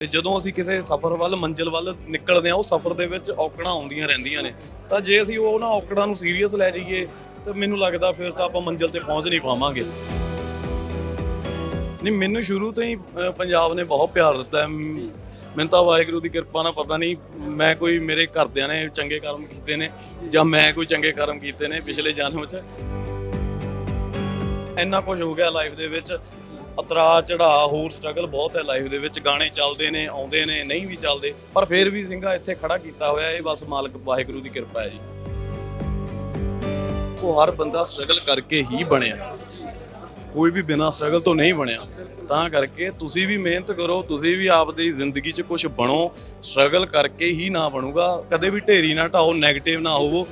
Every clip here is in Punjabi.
ਤੇ ਜਦੋਂ ਅਸੀਂ ਕਿਸੇ ਸਫ਼ਰ ਵੱਲ ਮੰਜ਼ਿਲ ਵੱਲ ਨਿਕਲਦੇ ਆ ਉਹ ਸਫ਼ਰ ਦੇ ਵਿੱਚ ਔਕੜਾਂ ਆਉਂਦੀਆਂ ਰਹਿੰਦੀਆਂ ਨੇ। ਤਾਂ ਜੇ ਅਸੀਂ ਉਹ ਨਾ ਔਕੜਾਂ ਨੂੰ ਸੀਰੀਅਸ ਲੈ ਜਾਈਏ ਤਾਂ ਮੈਨੂੰ ਲੱਗਦਾ ਫਿਰ ਤਾਂ ਆਪਾਂ ਮੰਜ਼ਿਲ ਤੇ ਪਹੁੰਚ ਨਹੀਂ ਪਾਵਾਂਗੇ। ਨਹੀਂ ਮੈਨੂੰ ਸ਼ੁਰੂ ਤੋਂ ਹੀ ਪੰਜਾਬ ਨੇ ਬਹੁਤ ਪਿਆਰ ਦਿੱਤਾ। ਹੈ ਮੈਨੂੰ ਤਾਂ ਵਾਹਿਗੁਰੂ ਦੀ ਕਿਰਪਾ ਨਾਲ ਪਤਾ ਨਹੀਂ ਮੈਂ ਕੋਈ ਮੇਰੇ ਘਰਦਿਆਂ ਨੇ ਚੰਗੇ ਕਰਮ ਕੀਤੇ ਨੇ ਜਾਂ ਮੈਂ ਕੋਈ ਚੰਗੇ ਕਰਮ ਕੀਤੇ ਨੇ ਪਿਛਲੇ ਜਨਮ 'ਚ। ਇੰਨਾ ਕੁਝ ਹੋ ਗਿਆ ਲਾਈਫ ਦੇ ਵਿੱਚ। ਅਤਰਾ ਚੜਾ ਹੋਰ ਸਟਰਗਲ ਬਹੁਤ ਹੈ ਲਾਈਫ ਦੇ ਵਿੱਚ। ਗਾਣੇ ਚੱਲਦੇ ਨੇ, ਆਉਂਦੇ ਨੇ, ਨਹੀਂ ਵੀ ਚੱਲਦੇ। ਪਰ ਫਿਰ ਵੀ ਸਿੰਘਾ ਇੱਥੇ ਖੜਾ ਕੀਤਾ ਹੋਇਆ ਇਹ ਬਸ ਮਾਲਕ ਵਾਹਿਗੁਰੂ ਦੀ ਕਿਰਪਾ ਹੈ ਜੀ। ਉਹ ਹਰ ਬੰਦਾ ਸਟਰਗਲ ਕਰਕੇ ਹੀ ਬਣਿਆ। ਕੋਈ ਵੀ ਬਿਨਾਂ ਸਟਰਗਲ ਤੋਂ ਨਹੀਂ ਬਣਿਆ। ਤਾਂ ਕਰਕੇ ਤੁਸੀਂ ਵੀ ਮਿਹਨਤ ਕਰੋ, ਤੁਸੀਂ ਵੀ ਆਪਦੀ ਜ਼ਿੰਦਗੀ 'ਚ ਕੁਝ ਬਣੋ। ਸਟਰਗਲ ਕਰਕੇ ਹੀ ਨਾ ਬਣੂਗਾ। ਕਦੇ ਵੀ ਢੇਰੀ ਨਾ ਢਾਓ 네ਗੇਟਿਵ ਨਾ ਹੋਵੋ।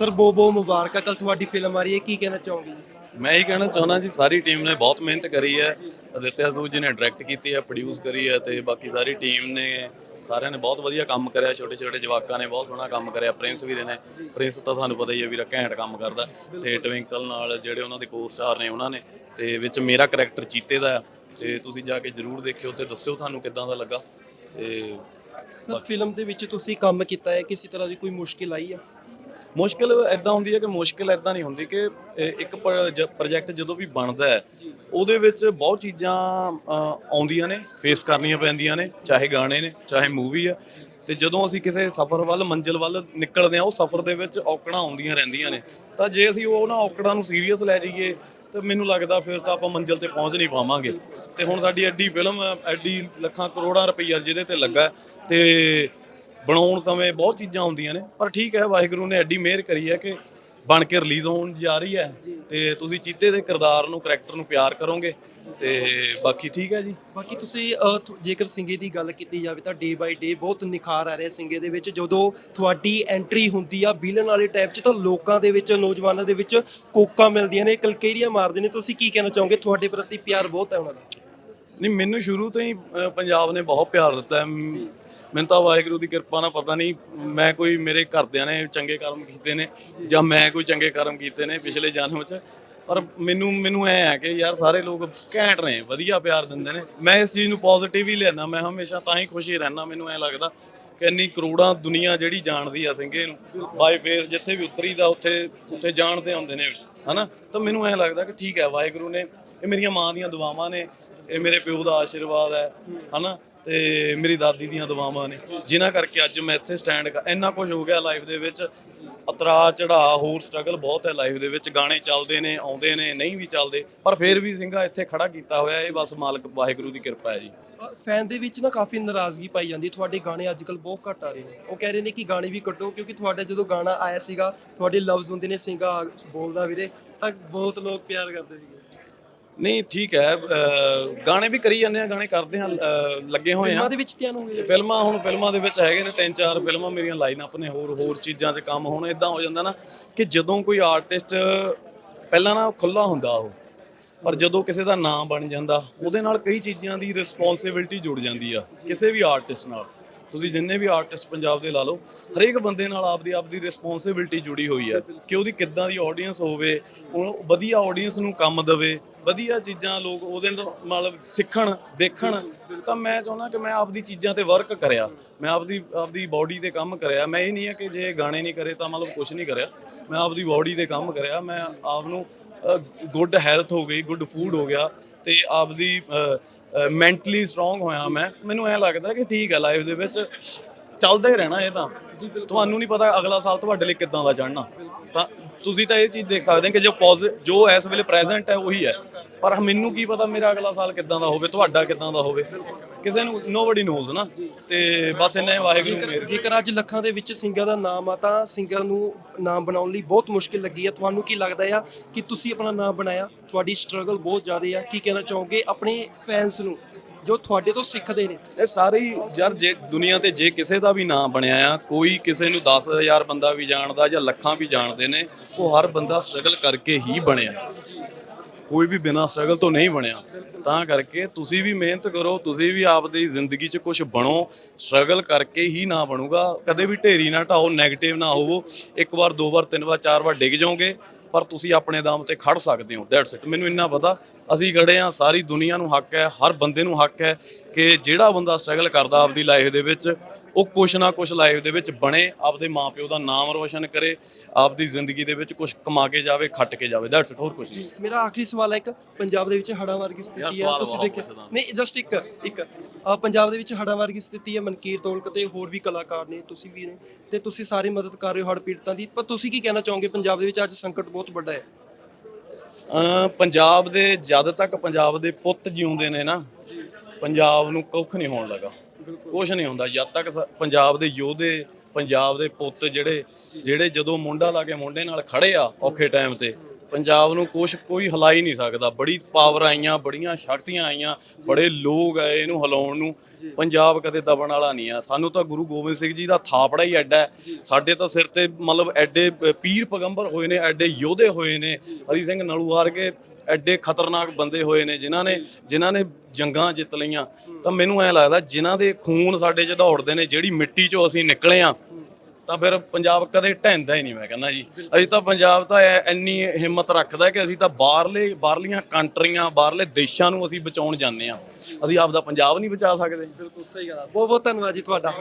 ਸਰ ਬਹੁਤ ਬਹੁਤ ਮੁਬਾਰਕਾਂ। ਕੱਲ ਤੁਹਾਡੀ ਫਿਲਮ ਆ ਰਹੀ ਹੈ। ਕੀ ਕਹਿਣਾ ਚਾਹੋਗੇ ਜੀ? ਮੈਂ ਇਹ ਕਹਿਣਾ ਚਾਹੁੰਦਾ ਜੀ ਸਾਰੀ ਟੀਮ ਨੇ ਬਹੁਤ ਮਿਹਨਤ ਕਰੀ ਹੈ। ਅਦਿੱਤਿਆ ਸੂਜ ਜੀ ਨੇ ਡਾਇਰੈਕਟ ਕੀਤੀ ਹੈ ਪ੍ਰੋਡਿਊਸ ਕਰੀ ਹੈ ਤੇ ਬਾਕੀ ਸਾਰੀ ਟੀਮ ਨੇ ਸਾਰਿਆਂ ਨੇ ਬਹੁਤ ਵਧੀਆ ਕੰਮ ਕਰਿਆ। ਛੋਟੇ ਛੋਟੇ ਜਵਾਕਾਂ ਨੇ ਬਹੁਤ ਸੋਹਣਾ ਕੰਮ ਕਰਿਆ। ਪ੍ਰਿੰਸ ਵੀਰੇ ਨੇ ਪ੍ਰਿੰਸ ਤਾਂ ਤੁਹਾਨੂੰ ਪਤਾ ਹੀ ਹੈ ਵੀਰਾ ਘੈਂਟ ਕੰਮ ਕਰਦਾ। ਤੇ ਟਵਿੰਕਲ ਨਾਲ ਜਿਹੜੇ ਉਹਨਾਂ ਦੇ ਕੋ-ਸਟਾਰ ਨੇ ਉਹਨਾਂ ਨੇ ਤੇ ਵਿੱਚ ਮੇਰਾ ਕੈਰੈਕਟਰ ਚੀਤੇ ਦਾ ਆ ਤੇ ਤੁਸੀਂ ਜਾ ਕੇ ਜਰੂਰ ਦੇਖਿਓ ਤੇ ਦੱਸਿਓ ਤੁਹਾਨੂੰ ਕਿੱਦਾਂ ਦਾ ਲੱਗਾ। ਤੇ ਸਰ ਫਿਲਮ ਦੇ ਵਿੱਚ ਤੁਸੀਂ ਕੰਮ ਕੀਤਾ ਹੈ। ਕਿਸੇ ਤਰ੍ਹਾਂ ਦੀ ਕੋਈ ਮੁਸ਼ਕਿਲ ਆਈ ਹੈ? ਮੁਸ਼ਕਿਲ ਐਦਾਂ ਹੁੰਦੀ ਹੈ ਕਿ ਮੁਸ਼ਕਿਲ ਐਦਾਂ ਨਹੀਂ ਹੁੰਦੀ ਕਿ ਇਹ ਇੱਕ ਪ੍ਰੋਜੈਕਟ ਜਦੋਂ ਵੀ ਬਣਦਾ ਹੈ, ਉਹਦੇ ਵਿੱਚ ਬਹੁਤ ਚੀਜ਼ਾਂ ਆਉਂਦੀਆਂ ਨੇ ਫੇਸ ਕਰਨੀਆਂ ਪੈਂਦੀਆਂ ਨੇ, ਚਾਹੇ ਗਾਣੇ ਨੇ, ਚਾਹੇ ਮੂਵੀ ਆ। ਤੇ ਜਦੋਂ ਅਸੀਂ ਕਿਸੇ ਸਫ਼ਰ ਵੱਲ, ਮੰਜ਼ਿਲ ਵੱਲ ਨਿਕਲਦੇ ਆ ਉਹ ਸਫ਼ਰ ਦੇ ਵਿੱਚ ਔਕੜਾਂ ਆਉਂਦੀਆਂ ਰਹਿੰਦੀਆਂ ਨੇ। ਤਾਂ ਜੇ ਅਸੀਂ ਉਹ ਨਾ ਔਕੜਾਂ ਨੂੰ ਸੀਰੀਅਸ ਲੈ ਜਾਈਏ, ਤਾਂ ਮੈਨੂੰ ਲੱਗਦਾ ਫਿਰ ਤਾਂ ਆਪਾਂ ਮੰਜ਼ਿਲ ਤੇ ਪਹੁੰਚ ਨਹੀਂ ਪਾਵਾਂਗੇ। ਤੇ ਹੁਣ ਸਾਡੀ ਐਡੀ ਫਿਲਮ, ਐਡੀ ਲੱਖਾਂ ਕਰੋੜਾਂ ਰੁਪਈਆ ਜਿਹਦੇ ਤੇ ਲੱਗਾ ਹੈ, ਤੇ ਬਣਾਉਣ ਸਮੇਂ ਬਹੁਤ ਚੀਜ਼ਾਂ ਹੁੰਦੀਆਂ ਨੇ ਪਰ ਠੀਕ ਹੈ ਵਾਹਿਗੁਰੂ ਨੇ ਐਡੀ ਮਿਹਰ ਕਰੀ ਹੈ ਕਿ ਬਣ ਕੇ ਰਿਲੀਜ਼ ਹੋਣ ਜਾ ਰਹੀ ਹੈ ਤੇ ਤੁਸੀਂ ਚੀਤੇ ਦੇ ਕਿਰਦਾਰ ਨੂੰ ਕਰੈਕਟਰ ਨੂੰ ਪਿਆਰ ਕਰੋਗੇ ਤੇ ਬਾਕੀ ਠੀਕ ਹੈ ਜੀ। ਬਾਕੀ ਤੁਸੀਂ ਅਹ, ਥ- ਜੇਕਰ ਸਿੰਗੇ ਦੀ ਗੱਲ ਕੀਤੀ ਜਾਵੇ ਤਾਂ ਡੇ ਬਾਈ ਡੇ ਬਹੁਤ ਨਿਖਾਰ ਆ ਰਿਹਾ ਸਿੰਗੇ ਦੇ ਵਿੱਚ ਜਦੋਂ ਤੁਹਾਡੀ ਐਂਟਰੀ ਹੁੰਦੀ ਆ ਵਿਲਨ ਵਾਲੇ ਟਾਈਪ 'ਚ ਤਾਂ ਲੋਕਾਂ ਦੇ ਵਿੱਚ ਨੌਜਵਾਨਾਂ ਦੇ ਵਿੱਚ ਕੋਕਾਂ ਮਿਲਦੀਆਂ ਨੇ ਕਲਕੇਰੀਆਂ ਮਾਰਦੇ ਨੇ ਤੁਸੀਂ ਕੀ ਕਹਿਣਾ ਚਾਹੋਗੇ? ਤੁਹਾਡੇ ਪ੍ਰਤੀ ਪਿਆਰ ਬਹੁਤ ਹੈ ਉਹਨਾਂ ਦਾ। ਨਹੀਂ ਮੈਨੂੰ ਸ਼ੁਰੂ ਤੋਂ ਹੀ ਪੰਜਾਬ ਨੇ ਬਹੁਤ ਪਿਆਰ ਦਿੱਤਾ ਹੈ। ਮ- ਮੈਨੂੰ ਤਾਂ ਵਾਹਿਗੁਰੂ ਦੀ ਕਿਰਪਾ ਨਾਲ ਪਤਾ ਨਹੀਂ, ਮੈਂ ਕੋਈ ਮੇਰੇ ਘਰਦਿਆਂ ਨੇ ਚੰਗੇ ਕਰਮ ਕੀਤੇ ਨੇ ਜਾਂ ਮੈਂ ਕੋਈ ਚੰਗੇ ਕਰਮ ਕੀਤੇ ਨੇ ਪਿਛਲੇ ਜਨਮ 'ਚ। ਪਰ ਮੈਨੂੰ ਮੈਨੂੰ ਐ ਹੈ ਕਿ ਯਾਰ ਸਾਰੇ ਲੋਕ ਘੈਂਟ ਨੇ, ਵਧੀਆ ਪਿਆਰ ਦਿੰਦੇ ਨੇ। ਮੈਂ ਇਸ ਚੀਜ਼ ਨੂੰ ਪੋਜ਼ਿਟਿਵ ਹੀ ਲੈਣਾ ਮੈਂ ਹਮੇਸ਼ਾ ਤਾਂ ਹੀ ਖੁਸ਼ੀ ਰਹਿਣਾ ਮੈਨੂੰ ਐ ਲੱਗਦਾ ਕਿ ਇੰਨੀ ਕਰੋੜਾਂ ਦੁਨੀਆ ਜਿਹੜੀ ਜਾਣਦੀ ਆ ਸਿੰਘੇ ਨੂੰ ਬਾਈ ਫੇਸ ਜਿੱਥੇ ਵੀ ਉਤਰੀਦਾ, ਉੱਥੇ ਉੱਥੇ ਜਾਣਦੇ ਆਉਂਦੇ ਨੇ, ਹਨਾ? ਤਾਂ ਮੈਨੂੰ ਐ ਲੱਗਦਾ ਕਿ ਠੀਕ ਹੈ, ਵਾਹਿਗੁਰੂ ਨੇ, ਇਹ ਮੇਰੀਆਂ ਮਾਂ ਦੀਆਂ ਦੁਆਵਾਂ ਨੇ, ਇਹ ਮੇਰੇ ਪਿਓ ਦਾ ਆਸ਼ੀਰਵਾਦ ਹੈ, ਹਨਾ? ਤੇ ਮੇਰੀ ਦਾਦੀ ਦੀਆਂ ਦੁਆਵਾਂ ਨੇ। ਜਿਨ੍ਹਾਂ ਕਰਕੇ ਅੱਜ ਮੈਂ ਇੱਥੇ ਸਟੈਂਡ ਇੰਨਾ ਕੁਝ ਹੋ ਗਿਆ ਲਾਈਫ ਦੇ ਵਿੱਚ। ਅਤਰਾ ਚੜਾ ਹੋਰ ਸਟਰਗਲ ਬਹੁਤ ਹੈ ਲਾਈਫ ਦੇ ਵਿੱਚ। ਗਾਣੇ ਚੱਲਦੇ ਨੇ, ਆਉਂਦੇ ਨੇ, ਨਹੀਂ ਵੀ ਚੱਲਦੇ। ਪਰ ਫਿਰ ਵੀ ਸਿੰਘਾ ਇੱਥੇ ਖੜਾ ਕੀਤਾ ਹੋਇਆ ਇਹ ਬਸ ਮਾਲਕ, ਵਾਹਿਗੁਰੂ ਦੀ ਕਿਰਪਾ ਹੈ ਜੀ। ਫੈਨ ਦੇ ਵਿੱਚ ਨਾ ਕਾਫੀ ਨਾਰਾਜ਼ਗੀ ਪਾਈ ਜਾਂਦੀ ਤੁਹਾਡੇ ਗਾਣੇ ਅੱਜ ਕੱਲ ਬਹੁਤ ਘੱਟ ਆ ਰਹੇ ਨੇ। ਉਹ ਕਹਿ ਰਹੇ ਨੇ ਕਿ ਗਾਣੇ ਵੀ ਕੱਢੋ, ਕਿਉਂਕਿ ਤੁਹਾਡਾ ਜਦੋਂ ਗਾਣਾ ਆਇਆ ਸੀਗਾ, ਤੁਹਾਡੇ ਲਫ਼ਜ਼ ਹੁੰਦੇ ਨੇ ਸਿੰਗਾ ਬੋਲਦਾ ਵੀਰੇ, ਤਾਂ ਬਹੁਤ ਲੋਕ ਪਿਆਰ ਕਰਦੇ ਸੀਗੇ। ਨਹੀਂ ਠੀਕ ਹੈ ਅਹ ਗਾਣੇ ਵੀ ਕਰੀ ਜਾਂਦੇ ਆ ਗਾਣੇ ਕਰਦੇ ਆ ਅਹ ਲੱਗੇ ਹੋਏ ਆ ਫਿਲਮਾਂ ਦੇ ਵਿੱਚ ਧਿਆਨ ਹੋ ਗਿਆ ਫਿਲਮਾਂ ਹੁਣ ਫਿਲਮਾਂ ਦੇ ਵਿੱਚ ਹੈਗੇ ਨੇ ਤਿੰਨ ਚਾਰ ਫਿਲਮਾਂ ਮੇਰੀਆਂ ਲਾਈਨ ਅਪ ਨੇ ਹੋਰ ਹੋਰ ਚੀਜ਼ਾਂ ਤੇ ਕੰਮ ਹੁਣ ਇਦਾਂ ਹੋ ਜਾਂਦਾ ਨਾ ਕਿ ਜਦੋਂ ਕੋਈ ਆਰਟਿਸਟ ਪਹਿਲਾਂ ਨਾ ਖੁੱਲਾ ਹੁੰਦਾ ਉਹ ਪਰ ਜਦੋਂ ਕਿਸੇ ਦਾ ਨਾਮ ਬਣ ਜਾਂਦਾ ਉਹਦੇ ਨਾਲ ਕਈ ਚੀਜ਼ਾਂ ਦੀ ਰਿਸਪੌਂਸਿਬਿਲਟੀ ਜੁੜ ਜਾਂਦੀ ਆ ਕਿਸੇ ਵੀ ਆਰਟਿਸਟ ਨਾਲ। ਤੁਸੀਂ ਜਿੰਨੇ ਵੀ ਆਰਟਿਸਟ ਪੰਜਾਬ ਦੇ ਲਾ ਲਓ, ਹਰੇਕ ਬੰਦੇ ਨਾਲ ਆਪਦੀ ਆਪਦੀ ਰਿਸਪੌਂਸਿਬਿਲਟੀ ਜੁੜੀ ਹੋਈ ਹੈ ਕਿ ਉਹਦੀ ਕਿੱਦਾਂ ਦੀ ਆਡੀਅנס ਹੋਵੇ, ਉਹ ਵਧੀਆ ਆਡੀਅנס ਨੂੰ ਕੰਮ ਦੇਵੇ, ਵਧੀਆ ਚੀਜ਼ਾਂ ਲੋਕ ਉਹਦੇ ਤੋਂ ਮਤਲਬ ਸਿੱਖਣ, ਦੇਖਣ। ਤਾਂ ਮੈਂ ਚਾਹੁੰਦਾ ਕਿ ਮੈਂ ਆਪਦੀ ਚੀਜ਼ਾਂ ਤੇ ਵਰਕ ਕਰਿਆ, ਮੈਂ ਆਪਦੀ ਆਪਦੀ ਬਾਡੀ ਤੇ ਕੰਮ ਕਰਿਆ। ਮੈਂ ਇਹ ਨਹੀਂ ਹੈ ਕਿ ਜੇ ਗਾਣੇ ਨਹੀਂ ਕਰੇ ਤਾਂ ਮਤਲਬ ਕੁਝ ਨਹੀਂ ਕਰਿਆ। ਮੈਂ ਆਪਦੀ ਬਾਡੀ ਤੇ ਕੰਮ ਕਰਿਆ, ਮੈਂ ਆਪ ਨੂੰ ਗੁੱਡ ਹੈਲਥ ਹੋ ਗਈ ਗੁੱਡ ਫੂਡ ਹੋ ਗਿਆ। ਤੇ ਆਪਦੀ ਮੈਂਟਲੀ ਸਟਰੋਂਗ ਹੋਇਆ ਮੈਂ। ਮੈਨੂੰ ਐ ਲੱਗਦਾ ਕਿ ਠੀਕ ਹੈ ਲਾਈਫ ਦੇ ਵਿੱਚ। ਚੱਲਦਾ ਹੀ ਰਹਿਣਾ ਇਹ ਤਾਂ। ਤੁਹਾਨੂੰ ਨਹੀਂ ਪਤਾ ਅਗਲਾ ਸਾਲ ਤੁਹਾਡੇ ਲਈ ਕਿੱਦਾਂ ਦਾ ਜਾਣਾ ਤਾਂ ਤੁਸੀਂ ਤਾਂ ਇਹ ਚੀਜ਼ ਦੇਖ ਸਕਦੇ ਹੋ ਕਿ ਜੋ ਪੋਜ਼ਿ ਜੋ ਇਸ ਵੇਲੇ ਪ੍ਰੈਜ਼ੈਂਟ ਹੈ ਉਹੀ ਹੈ। ਪਰ ਮੈਨੂੰ ਕੀ ਪਤਾ ਮੇਰਾ ਅਗਲਾ ਸਾਲ ਕਿੱਦਾਂ ਦਾ ਹੋਵੇ, ਤੁਹਾਡਾ ਕਿੱਦਾਂ ਦਾ ਹੋਵੇ। ਕਿਸੇ ਨੂੰ ਨੋਬਡੀ ਨੋਜ਼ ਨਾ। ਤੇ ਬਸ ਇੰਨਾ ਹੀ ਵਾਹਿਗੁਰੂ ਜੇਕਰ ਅੱਜ ਲੱਖਾਂ ਦੇ ਵਿੱਚ ਸਿੰਗਾਂ ਦਾ ਨਾਮ ਆ ਤਾਂ ਸਿੰਗਾਂ ਨੂੰ ਨਾਮ ਬਣਾਉਣ ਲਈ ਬਹੁਤ ਮੁਸ਼ਕਿਲ ਲੱਗੀ ਹੈ ਤੁਹਾਨੂੰ ਕੀ ਲੱਗਦਾ ਆ ਕਿ ਤੁਸੀਂ ਆਪਣਾ ਨਾਮ ਬਣਾਇਆ? ਤੁਹਾਡੀ ਸਟਰਗਲ ਬਹੁਤ ਜ਼ਿਆਦਾ ਆ। ਕੀ ਕਹਿਣਾ ਚਾਹੋਗੇ ਆਪਣੇ ਫੈਨਸ ਨੂੰ ਜੋ ਤੁਹਾਡੇ ਤੋਂ ਸਿੱਖਦੇ ਨੇ? ਇਹ ਸਾਰੇ ਹੀ ਯਾਰ ਜੇ ਦੁਨੀਆ ਤੇ ਜੇ ਕਿਸੇ ਦਾ ਵੀ ਨਾਮ ਬਣਿਆ ਆ ਕੋਈ ਕਿਸੇ ਨੂੰ 10000 ਬੰਦਾ ਵੀ ਜਾਣਦਾ ਜਾਂ ਲੱਖਾਂ ਵੀ ਜਾਣਦੇ ਨੇ ਉਹ ਹਰ ਬੰਦਾ ਸਟਰਗਲ ਕਰਕੇ ਹੀ ਬਣਿਆ। ਕੋਈ ਵੀ ਬਿਨਾਂ ਸਟਰਗਲ ਤੋਂ ਨਹੀਂ ਬਣਿਆ। ਤਾਂ ਕਰਕੇ ਤੁਸੀਂ ਵੀ ਮਿਹਨਤ ਕਰੋ, ਤੁਸੀਂ ਵੀ ਆਪਦੀ ਜ਼ਿੰਦਗੀ 'ਚ ਕੁਝ ਬਣੋ ਸਟਰਗਲ ਕਰਕੇ ਹੀ ਨਾ ਬਣੂਗਾ। ਕਦੇ ਵੀ ਢੇਰੀ ਨਾ ਢਾਓ 네ਗੇਟਿਵ ਨਾ ਹੋਵੋ। ਇੱਕ ਵਾਰ, ਦੋ ਵਾਰ, ਤਿੰਨ ਵਾਰ, ਚਾਰ ਵਾਰ ਡਿੱਗ ਜਾਓਗੇ, ਪਰ ਤੁਸੀਂ ਆਪਣੇ ਦਮ ਤੇ ਖੜ ਸਕਦੇ ਹੋ। ਦੈਟਸ ਇਟ ਮੈਨੂੰ ਇੰਨਾ ਪਤਾ, ਅਸੀਂ ਖੜੇ ਆ ਸਾਰੀ ਦੁਨੀਆ ਨੂੰ ਹੱਕ ਹੈ, ਹਰ ਬੰਦੇ ਨੂੰ ਹੱਕ ਹੈ ਕਿ ਜਿਹੜਾ ਬੰਦਾ ਸਟਰਗਲ ਕਰਦਾ ਆਪਦੀ ਲਾਈਫ ਦੇ ਵਿੱਚ ਉਹ ਕੁਛ ਨਾ ਕੁਛ ਲਾਈਫ ਦੇ ਵਿੱਚ ਬਣੇ ਆਪਦੇ ਮਾਪਿਓ ਦਾ ਨਾਮ ਰੋਸ਼ਨ ਕਰੇ ਆਪਦੀ ਜ਼ਿੰਦਗੀ ਦੇ ਵਿੱਚ ਕੁਝ ਕਮਾ ਕੇ ਜਾਵੇ ਖੱਟ ਕੇ ਜਾਵੇ ਦੈਟਸ ਹੋਰ ਕੁਝ ਨਹੀਂ। ਮੇਰਾ ਆਖਰੀ ਸਵਾਲ ਹੈ ਇੱਕ ਪੰਜਾਬ ਦੇ ਵਿੱਚ ਹੜ੍ਹਾਂ ਵਰਗੀ ਸਥਿਤੀ ਹੈ ਤੁਸੀਂ ਦੇਖਿਆ। ਨਹੀਂ ਜਸਟ ਇੱਕ ਇੱਕ ਪੰਜਾਬ ਦੇ ਵਿੱਚ ਹੜ੍ਹਾਂ ਵਰਗੀ ਸਥਿਤੀ ਹੈ ਮਨਕੀਰ ਤੋਲਕ ਤੇ ਹੋਰ ਵੀ ਕਲਾਕਾਰ ਨੇ ਤੁਸੀਂ ਵੀ ਨੇ ਤੇ ਤੁਸੀਂ ਸਾਰੇ ਮਦਦ ਕਰ ਰਹੇ ਹੋ ਹੜ੍ਹ ਪੀੜਤਾਂ ਦੀ ਪਰ ਤੁਸੀਂ ਕੀ ਕਹਿਣਾ ਚਾਹੋਗੇ ਪੰਜਾਬ ਦੇ ਵਿੱਚ ਅੱਜ ਸੰਕਟ ਬਹੁਤ ਵੱਡਾ ਹੈ? ਪੰਜਾਬ ਦੇ ਜਦ ਤੱਕ ਪੰਜਾਬ ਦੇ ਪੁੱਤ ਜਿਉਂਦੇ ਨੇ ਨਾ ਪੰਜਾਬ ਨੂੰ ਕੁੱਖ ਨਹੀਂ ਹੋਣ ਲੱਗਾ। ਕੁਛ ਨਹੀਂ ਹੁੰਦਾ। ਜਦ ਤੱਕ ਸ- ਪੰਜਾਬ ਦੇ ਯੋਧੇ ਪੰਜਾਬ ਦੇ ਪੁੱਤ ਜਿਹੜੇ ਜਿਹੜੇ ਜਦੋਂ ਮੁੰਡਾ ਲਾ ਕੇ ਮੁੰਡੇ ਨਾਲ ਖੜੇ ਆ ਔਖੇ ਟਾਈਮ ਤੇ ਪੰਜਾਬ ਨੂੰ ਕੁਛ ਕੋਈ ਹਿਲਾ ਹੀ ਨਹੀਂ ਸਕਦਾ। ਬੜੀ ਪਾਵਰ ਆਈਆਂ ਬੜੀਆਂ ਸ਼ਕਤੀਆਂ ਆਈਆਂ ਬੜੇ ਲੋਕ ਆਏ ਇਹਨੂੰ ਹਿਲਾਉਣ ਨੂੰ। ਪੰਜਾਬ ਕਦੇ ਦਬਣ ਵਾਲਾ ਨਹੀਂ ਆ। ਸਾਨੂੰ ਤਾਂ ਗੁਰੂ ਗੋਬਿੰਦ ਸਿੰਘ ਜੀ ਦਾ ਥਾਪੜਾ ਹੀ ਐਡਾ ਹੈ। ਸਾਡੇ ਤਾਂ ਸਿਰ ਤੇ ਮਤਲਬ ਐਡੇ ਪੀਰ ਪਗੰਬਰ ਹੋਏ ਨੇ ਐਡੇ ਯੋਧੇ ਹੋਏ ਨੇ। ਹਰੀ ਸਿੰਘ ਨਲੂਆਰ ਕੇ ਐਡੇ ਖਤਰਨਾਕ ਬੰਦੇ ਹੋਏ ਨੇ ਜਿਨ੍ਹਾਂ ਨੇ ਜਿਨ੍ਹਾਂ ਨੇ ਜੰਗਾਂ ਜਿੱਤ ਲਈਆਂ। ਤਾਂ ਮੈਨੂੰ ਐ ਲੱਗਦਾ ਜਿਨ੍ਹਾਂ ਦੇ ਖੂਨ ਸਾਡੇ 'ਚ ਦੌੜਦੇ ਨੇ ਜਿਹੜੀ ਮਿੱਟੀ 'ਚੋਂ ਅਸੀਂ ਨਿਕਲੇ ਆ ਤਾਂ ਫਿਰ ਪੰਜਾਬ ਕਦੇ ਢਹਿੰਦਾ ਹੀ ਨਹੀਂ ਮੈਂ ਕਹਿੰਦਾ ਜੀ। ਅਸੀਂ ਤਾਂ ਪੰਜਾਬ ਤਾਂ ਐ- ਇੰਨੀ ਹਿੰਮਤ ਰੱਖਦਾ ਕਿ ਅਸੀਂ ਤਾਂ ਬਾਹਰਲੇ ਬਾਹਰਲੀਆਂ ਕੰਟਰੀਆਂ ਬਾਹਰਲੇ ਦੇਸ਼ਾਂ ਨੂੰ ਅਸੀਂ ਬਚਾਉਣ ਜਾਂਦੇ ਆ। ਅਸੀਂ ਆਪਦਾ ਪੰਜਾਬ ਨਹੀਂ ਬਚਾ ਸਕਦੇ। ਬਿਲਕੁਲ ਸਹੀ ਗੱਲ ਬਹੁਤ ਬਹੁਤ ਧੰਨਵਾਦ ਜੀ ਤੁਹਾਡਾ।